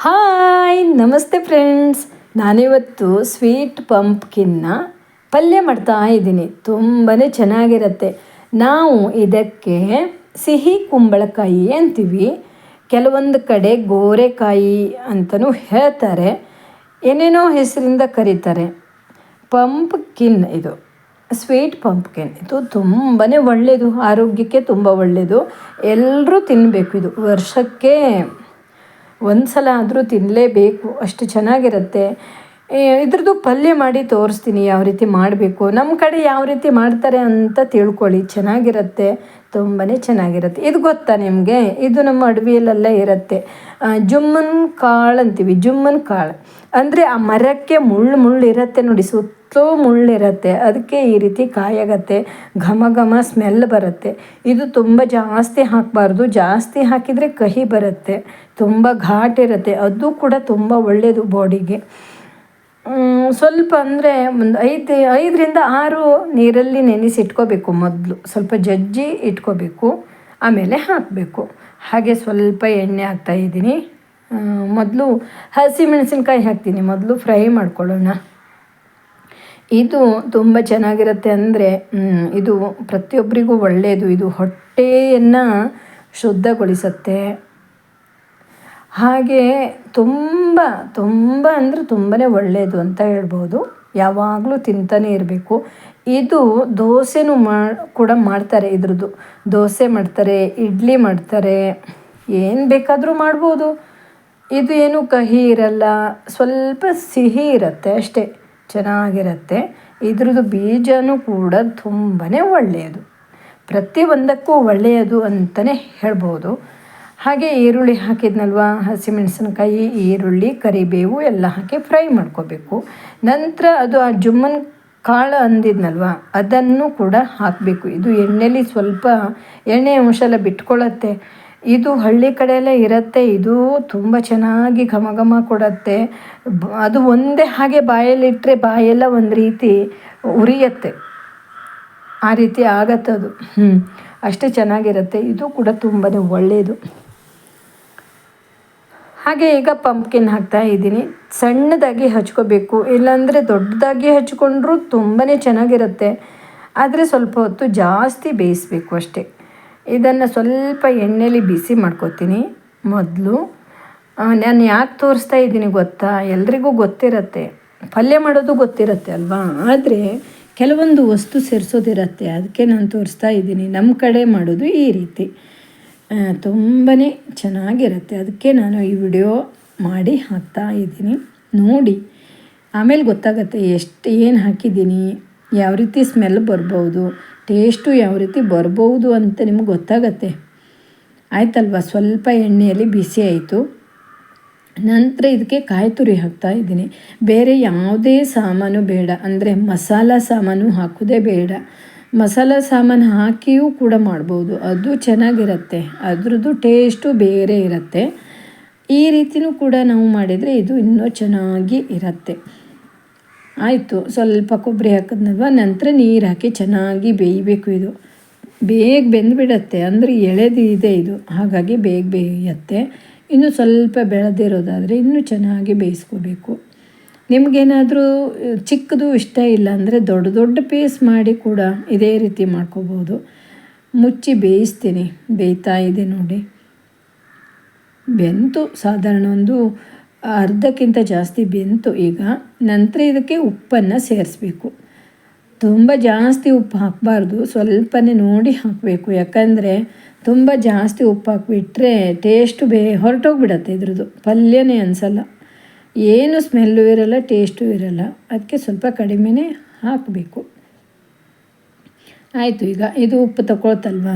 Hi, ನಮಸ್ತೆ friends. ನಾನಿವತ್ತು sweet ಪಂಪ್ಕಿನ್ನ ಪಲ್ಯ ಮಾಡ್ತಾ ಇದ್ದೀನಿ. ತುಂಬಾ ಚೆನ್ನಾಗಿರುತ್ತೆ. ನಾವು ಇದಕ್ಕೆ ಸಿಹಿ ಕುಂಬಳಕಾಯಿ ಅಂತೀವಿ. ಕೆಲವೊಂದು ಕಡೆ ಗೋರೆಕಾಯಿ ಅಂತಲೂ ಹೇಳ್ತಾರೆ. ಏನೇನೋ ಹೆಸರಿಂದ ಕರೀತಾರೆ. ಪಂಪ್ಕಿನ್ ಇದು. Sweet pumpkin. ಇದು ತುಂಬಾ ಒಳ್ಳೆಯದು ಆರೋಗ್ಯಕ್ಕೆ ತುಂಬ ಒಳ್ಳೆಯದು ಎಲ್ಲರೂ ತಿನ್ನಬೇಕು ಇದು. ವರ್ಷಕ್ಕೆ ಒಂದು ಸಲ ಆದರೂ ತಿನ್ನಲೇಬೇಕು ಅಷ್ಟು ಚೆನ್ನಾಗಿರುತ್ತೆ. ಇದ್ರದ್ದು ಪಲ್ಯ ಮಾಡಿ ತೋರಿಸ್ತೀನಿ, ಯಾವ ರೀತಿ ಮಾಡಬೇಕು. ನಮ್ಮ ಕಡೆ ಯಾವ ರೀತಿ ಮಾಡ್ತಾರೆ ಅಂತ ತಿಳ್ಕೊಳ್ಳಿ. ಚೆನ್ನಾಗಿರುತ್ತೆ ತುಂಬಾ ಚೆನ್ನಾಗಿರುತ್ತೆ. ಇದು ಗೊತ್ತಾ ನಿಮಗೆ? ಇದು ನಮ್ಮ ಅಡವಿಯಲ್ಲೆಲ್ಲ ಇರುತ್ತೆ. ಜುಮ್ಮನ್ ಕಾಳು ಅಂತೀವಿ, ಜುಮ್ಮನ್ ಕಾಳು. ಅಂದರೆ ಆ ಮರಕ್ಕೆ ಮುಳ್ಳು ಮುಳ್ಳು ಇರುತ್ತೆ ನೋಡಿ, ಸುತ್ತಲೂ ಮುಳ್ಳಿರುತ್ತೆ ಅದಕ್ಕೆ ಈ ರೀತಿ ಕಾಯಾಗತ್ತೆ, ಘಮ ಘಮ ಸ್ಮೆಲ್ ಬರುತ್ತೆ. ಇದು ತುಂಬ ಜಾಸ್ತಿ ಹಾಕಬಾರ್ದು. ಜಾಸ್ತಿ ಹಾಕಿದರೆ ಕಹಿ ಬರುತ್ತೆ, ತುಂಬ ಘಾಟ್ ಇರುತ್ತೆ. ಅದು ಕೂಡ ತುಂಬ ಒಳ್ಳೆಯದು ಬಾಡಿಗೆ. ಸ್ವಲ್ಪ ಅಂದರೆ ಒಂದು ಐದು, ಐದರಿಂದ ಆರು ನೀರಲ್ಲಿ ನೆನೆಸಿ ಇಟ್ಕೋಬೇಕು ಮೊದಲು. ಸ್ವಲ್ಪ ಜಜ್ಜಿ ಇಟ್ಕೋಬೇಕು, ಆಮೇಲೆ ಹಾಕಬೇಕು. ಹಾಗೆ ಸ್ವಲ್ಪ ಎಣ್ಣೆ ಹಾಕ್ತಾ ಇದ್ದೀನಿ. ಮೊದಲು ಹಸಿಮೆಣಸಿನ್ಕಾಯಿ ಹಾಕ್ತೀನಿ. ಮೊದಲು ಫ್ರೈ ಮಾಡ್ಕೊಳ್ಳೋಣ. ಇದು ತುಂಬ ಚೆನ್ನಾಗಿರುತ್ತೆ ಅಂದರೆ ಇದು ಪ್ರತಿಯೊಬ್ಬರಿಗೂ ಒಳ್ಳೆಯದು ಇದು ಹೊಟ್ಟೆಯನ್ನು ಶುದ್ಧಗೊಳಿಸುತ್ತೆ. ಹಾಗೆ ತುಂಬ ತುಂಬ ಅಂದರೆ ತುಂಬಾ ಒಳ್ಳೆಯದು ಅಂತ ಹೇಳ್ಬೋದು. ಯಾವಾಗಲೂ ತಿಂತಾನೆ ಇರಬೇಕು. ಇದು ದೋಸೆನೂ ಮಾ, ಕೂಡ ಮಾಡ್ತಾರೆ ಇದ್ರದ್ದು. ದೋಸೆ ಮಾಡ್ತಾರೆ, ಇಡ್ಲಿ ಮಾಡ್ತಾರೆ, ಏನು ಬೇಕಾದರೂ ಮಾಡ್ಬೋದು. ಇದು ಏನು ಕಹಿ ಇರಲ್ಲ, ಸ್ವಲ್ಪ ಸಿಹಿ ಇರುತ್ತೆ ಅಷ್ಟೇ, ಚೆನ್ನಾಗಿರುತ್ತೆ. ಇದ್ರದ್ದು ಬೀಜನೂ ಕೂಡ ತುಂಬಾ ಒಳ್ಳೆಯದು ಪ್ರತಿಯೊಂದಕ್ಕೂ ಒಳ್ಳೆಯದು ಅಂತಲೇ ಹೇಳ್ಬೋದು. ಹಾಗೆ ಈರುಳ್ಳಿ ಹಾಕಿದ್ನಲ್ವ? ಹಸಿಮೆಣಸಿನ್ಕಾಯಿ, ಈರುಳ್ಳಿ, ಕರಿಬೇವು ಎಲ್ಲ ಹಾಕಿ ಫ್ರೈ ಮಾಡ್ಕೋಬೇಕು. ನಂತರ ಅದು ಆ ಜುಮ್ಮನ್ ಕಾಳು ಅಂದಿದ್ನಲ್ವ, ಅದನ್ನು ಕೂಡ ಹಾಕಬೇಕು. ಇದು ಎಣ್ಣೆಲಿ ಸ್ವಲ್ಪ ಎಣ್ಣೆ ಅಂಶ ಎಲ್ಲ ಬಿಟ್ಕೊಳ್ಳುತ್ತೆ ಇದು ಹಳ್ಳಿ ಕಡೆ ಎಲ್ಲ ಇರುತ್ತೆ. ಇದು ತುಂಬ ಚೆನ್ನಾಗಿ ಘಮ ಘಮ ಕೊಡತ್ತೆ. ಅದು ಒಂದೇ ಹಾಗೆ ಬಾಯಲ್ಲಿಟ್ಟರೆ ಬಾಯೆಲ್ಲ ಒಂದು ರೀತಿ ಉರಿಯತ್ತೆ. ಆ ರೀತಿ ಆಗತ್ತದು. ಹ್ಞೂ ಅಷ್ಟೇ ಚೆನ್ನಾಗಿರುತ್ತೆ. ಇದು ಕೂಡ ತುಂಬಾ ಒಳ್ಳೆಯದು ಹಾಗೆ ಈಗ ಪಂಪ್ಕಿನ್ ಹಾಕ್ತಾ ಇದ್ದೀನಿ. ಸಣ್ಣದಾಗಿ ಹಚ್ಕೋಬೇಕು. ಇಲ್ಲಾಂದರೆ ದೊಡ್ಡದಾಗಿ ಹಚ್ಕೊಂಡ್ರೂ ತುಂಬಾ ಚೆನ್ನಾಗಿರುತ್ತೆ. ಆದರೆ ಸ್ವಲ್ಪ ಹೊತ್ತು ಜಾಸ್ತಿ ಬೇಯಿಸ್ಬೇಕು ಅಷ್ಟೇ. ಇದನ್ನು ಸ್ವಲ್ಪ ಎಣ್ಣೆಲಿ ಬಿಸಿ ಮಾಡ್ಕೊತೀನಿ ಮೊದಲು. ನಾನು ಯಾಕೆ ತೋರಿಸ್ತಾ ಇದ್ದೀನಿ ಗೊತ್ತಾ? ಎಲ್ರಿಗೂ ಗೊತ್ತಿರತ್ತೆ. ಪಲ್ಯ ಮಾಡೋದು ಗೊತ್ತಿರತ್ತೆ ಅಲ್ವಾ? ಆದರೆ ಕೆಲವೊಂದು ವಸ್ತು ಸೇರಿಸೋದಿರತ್ತೆ. ಅದಕ್ಕೆ ನಾನು ತೋರಿಸ್ತಾ ಇದ್ದೀನಿ. ನಮ್ಮ ಕಡೆ ಮಾಡೋದು ಈ ರೀತಿ. ತುಂಬಾ ಚೆನ್ನಾಗಿರುತ್ತೆ. ಅದಕ್ಕೆ ನಾನು ಈ ವಿಡಿಯೋ ಮಾಡಿ ಹಾಕ್ತಾ ಇದ್ದೀನಿ. ನೋಡಿ, ಆಮೇಲೆ ಗೊತ್ತಾಗತ್ತೆ ಎಷ್ಟು ಏನು ಹಾಕಿದ್ದೀನಿ, ಯಾವ ರೀತಿ ಸ್ಮೆಲ್ ಬರ್ಬೋದು ಟೇಸ್ಟು ಯಾವ ರೀತಿ ಬರ್ಬೋದು ಅಂತ ನಿಮ್ಗೆ ಗೊತ್ತಾಗತ್ತೆ. ಆಯ್ತಲ್ವ? ಸ್ವಲ್ಪ ಎಣ್ಣೆಯಲ್ಲಿ ಬಿಸಿ ಆಯಿತು. ನಂತರ ಇದಕ್ಕೆ ಕಾಯಿ ತುರಿ ಹಾಕ್ತಾ ಇದ್ದೀನಿ. ಬೇರೆ ಯಾವುದೇ ಸಾಮಾನು ಬೇಡ. ಅಂದರೆ ಮಸಾಲ ಸಾಮಾನು ಹಾಕೋದೇ ಬೇಡ. ಮಸಾಲ ಸಾಮಾನು ಹಾಕಿಯೂ ಕೂಡ ಮಾಡ್ಬೋದು. ಅದು ಚೆನ್ನಾಗಿರುತ್ತೆ. ಅದರದ್ದು ಟೇಸ್ಟು ಬೇರೆ ಇರುತ್ತೆ. ಈ ರೀತಿನೂ ಕೂಡ ನಾವು ಮಾಡಿದರೆ ಇದು ಇನ್ನೂ ಚೆನ್ನಾಗಿ ಇರುತ್ತೆ. ಆಯಿತು, ಸ್ವಲ್ಪ ಕೊಬ್ಬರಿ ಹಾಕಿದ್ನಲ್ವ? ನಂತರ ನೀರು ಹಾಕಿ ಚೆನ್ನಾಗಿ ಬೇಯಬೇಕು ಇದು. ಬೇಗ ಬೆಂದುಬಿಡತ್ತೆ. ಅಂದರೆ ಎಳೆದು ಇದೆ ಇದು. ಹಾಗಾಗಿ ಬೇಗ ಬೇಯುತ್ತೆ. ಇನ್ನು ಸ್ವಲ್ಪ ಬೆಳೆದಿರೋದಾದರೆ ಇನ್ನೂ ಚೆನ್ನಾಗಿ ಬೇಯಿಸ್ಕೋಬೇಕು. ನಿಮಗೇನಾದರೂ ಚಿಕ್ಕದು ಇಷ್ಟ ಇಲ್ಲ ಅಂದರೆ ದೊಡ್ಡ ದೊಡ್ಡ ಪೀಸ್ ಮಾಡಿ ಕೂಡ ಇದೇ ರೀತಿ ಮಾಡ್ಕೋಬೋದು. ಮುಚ್ಚಿ ಬೇಯಿಸ್ತೀನಿ. ಬೇಯ್ತಾ ಇದೆ ನೋಡಿ. ಬೆಂತು, ಸಾಧಾರಣ ಒಂದು ಅರ್ಧಕ್ಕಿಂತ ಜಾಸ್ತಿ ಬೆಂತು ಈಗ. ನಂತರ ಇದಕ್ಕೆ ಉಪ್ಪನ್ನು ಸೇರಿಸ್ಬೇಕು. ತುಂಬ ಜಾಸ್ತಿ ಉಪ್ಪು ಹಾಕಬಾರ್ದು. ಸ್ವಲ್ಪನೇ ನೋಡಿ ಹಾಕಬೇಕು. ಯಾಕಂದರೆ ತುಂಬ ಜಾಸ್ತಿ ಉಪ್ಪು ಹಾಕಿಬಿಟ್ರೆ ಟೇಸ್ಟು ಬೇ ಹೊರಟೋಗ್ಬಿಡತ್ತೆ ಇದ್ರದ್ದು. ಪಲ್ಯನೇ ಅನಿಸಲ್ಲ. ಏನು ಸ್ಮೆಲ್ಲು ಇರಲ್ಲ, ಟೇಸ್ಟು ಇರಲ್ಲ. ಅದಕ್ಕೆ ಸ್ವಲ್ಪ ಕಡಿಮೆನೇ ಹಾಕಬೇಕು. ಆಯಿತು, ಈಗ ಇದು ಉಪ್ಪು ತಗೊಳ್ತಲ್ವ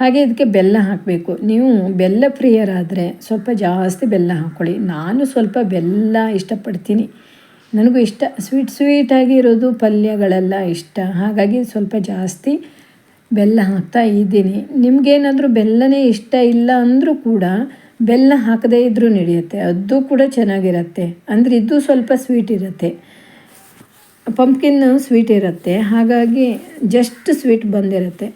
ಹಾಗೆ ಇದಕ್ಕೆ ಬೆಲ್ಲ ಹಾಕಬೇಕು. ನೀವು ಬೆಲ್ಲ ಪ್ರಿಯರಾದರೆ ಸ್ವಲ್ಪ ಜಾಸ್ತಿ ಬೆಲ್ಲ ಹಾಕ್ಕೊಳ್ಳಿ. ನಾನು ಸ್ವಲ್ಪ ಬೆಲ್ಲ ಇಷ್ಟಪಡ್ತೀನಿ. ನನಗೂ ಇಷ್ಟ, ಸ್ವೀಟ್ ಸ್ವೀಟಾಗಿ ಇರೋದು ಪಲ್ಯಗಳೆಲ್ಲ ಇಷ್ಟ. ಹಾಗಾಗಿ ಸ್ವಲ್ಪ ಜಾಸ್ತಿ ಬೆಲ್ಲ ಹಾಕ್ತಾ ಇದ್ದೀನಿ. ನಿಮಗೇನಾದರೂ ಬೆಲ್ಲನೇ ಇಷ್ಟ ಇಲ್ಲ ಅಂದರೂ ಕೂಡ ಬೆಲ್ಲ ಹಾಕದೇ ಇದ್ದರೂ ನಡೆಯುತ್ತೆ. ಅದು ಕೂಡ ಚೆನ್ನಾಗಿರುತ್ತೆ. ಅಂದರೆ ಇದು ಸ್ವಲ್ಪ ಸ್ವೀಟ್ ಇರುತ್ತೆ. ಪಂಪ್ಕಿನ್ ಸ್ವೀಟ್ ಇರುತ್ತೆ. ಹಾಗಾಗಿ ಜಸ್ಟ್ ಸ್ವೀಟ್ ಬಂದಿರುತ್ತೆ.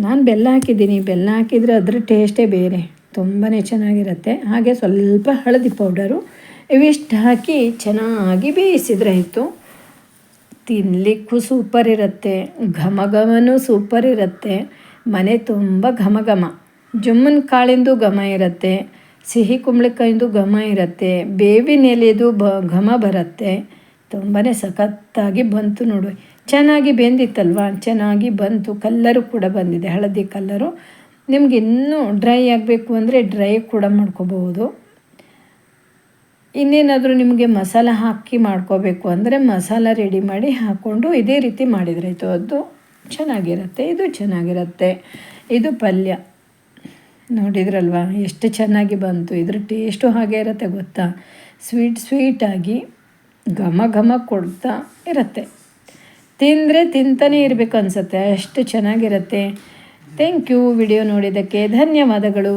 ನಾನು ಬೆಲ್ಲ ಹಾಕಿದ್ದೀನಿ. ಬೆಲ್ಲ ಹಾಕಿದರೆ ಅದರ ಟೇಸ್ಟೇ ಬೇರೆ. ತುಂಬಾ ಚೆನ್ನಾಗಿರುತ್ತೆ. ಹಾಗೆ ಸ್ವಲ್ಪ ಹಳದಿ ಪೌಡರು ಇವಿಷ್ಟು ಹಾಕಿ ಚೆನ್ನಾಗಿ ಬೇಯಿಸಿದ್ರೆ ಆಯಿತು. ತಿನ್ನಲಿಕ್ಕೂ ಸೂಪರ್ ಇರುತ್ತೆ. ಘಮ ಘಮನೂ ಸೂಪರ್ ಇರುತ್ತೆ. ಮನೆ ತುಂಬ ಘಮ ಘಮ. ಜುಮ್ಮನ ಕಾಳಿಂದು ಘಮ ಇರುತ್ತೆ, ಸಿಹಿ ಕುಂಬಳಕಾಯಿಂದು ಘಮ ಇರುತ್ತೆ, ಬೇವಿನ ಎಲೆದು ಬ, ಘಮ ಬರುತ್ತೆ. ತುಂಬಾ ಸಖತ್ತಾಗಿ ಬಂತು ನೋಡು. ಚೆನ್ನಾಗಿ ಬೆಂದಿತ್ತಲ್ವ? ಚೆನ್ನಾಗಿ ಬಂತು. ಕಲ್ಲರು ಕೂಡ ಬಂದಿದೆ. ಹಳದಿ ಕಲ್ಲರು. ನಿಮ್ಗೆ ಇನ್ನೂ ಡ್ರೈ ಆಗಬೇಕು ಅಂದರೆ ಡ್ರೈ ಕೂಡ ಮಾಡ್ಕೋಬಹುದು. ಇನ್ನೇನಾದರೂ ನಿಮಗೆ ಮಸಾಲ ಹಾಕಿ ಮಾಡ್ಕೋಬೇಕು ಅಂದರೆ ಮಸಾಲ ರೆಡಿ ಮಾಡಿ ಹಾಕ್ಕೊಂಡು ಇದೇ ರೀತಿ ಮಾಡಿದ್ರಾಯ್ತು ಅದು ಚೆನ್ನಾಗಿರುತ್ತೆ, ಇದು ಚೆನ್ನಾಗಿರುತ್ತೆ. ಇದು ಪಲ್ಯ. ನೋಡಿದ್ರಲ್ವ? ಎಷ್ಟು ಚೆನ್ನಾಗಿ ಬಂತು. ಇದ್ರ ಟೇಸ್ಟು ಹಾಗೆ ಇರುತ್ತೆ ಗೊತ್ತಾ? ಸ್ವೀಟ್ ಸ್ವೀಟಾಗಿ ಘಮ ಘಮ ಕೊಡ್ತಾ ಇರುತ್ತೆ. ತಿಂದರೆ ತಿಂತಾನೆ ಇರಬೇಕು ಅನಿಸುತ್ತೆ. ಅಷ್ಟು ಚೆನ್ನಾಗಿರುತ್ತೆ. ಥ್ಯಾಂಕ್ ಯು ವಿಡಿಯೋ ನೋಡಿದ್ದಕ್ಕೆ ಧನ್ಯವಾದಗಳು.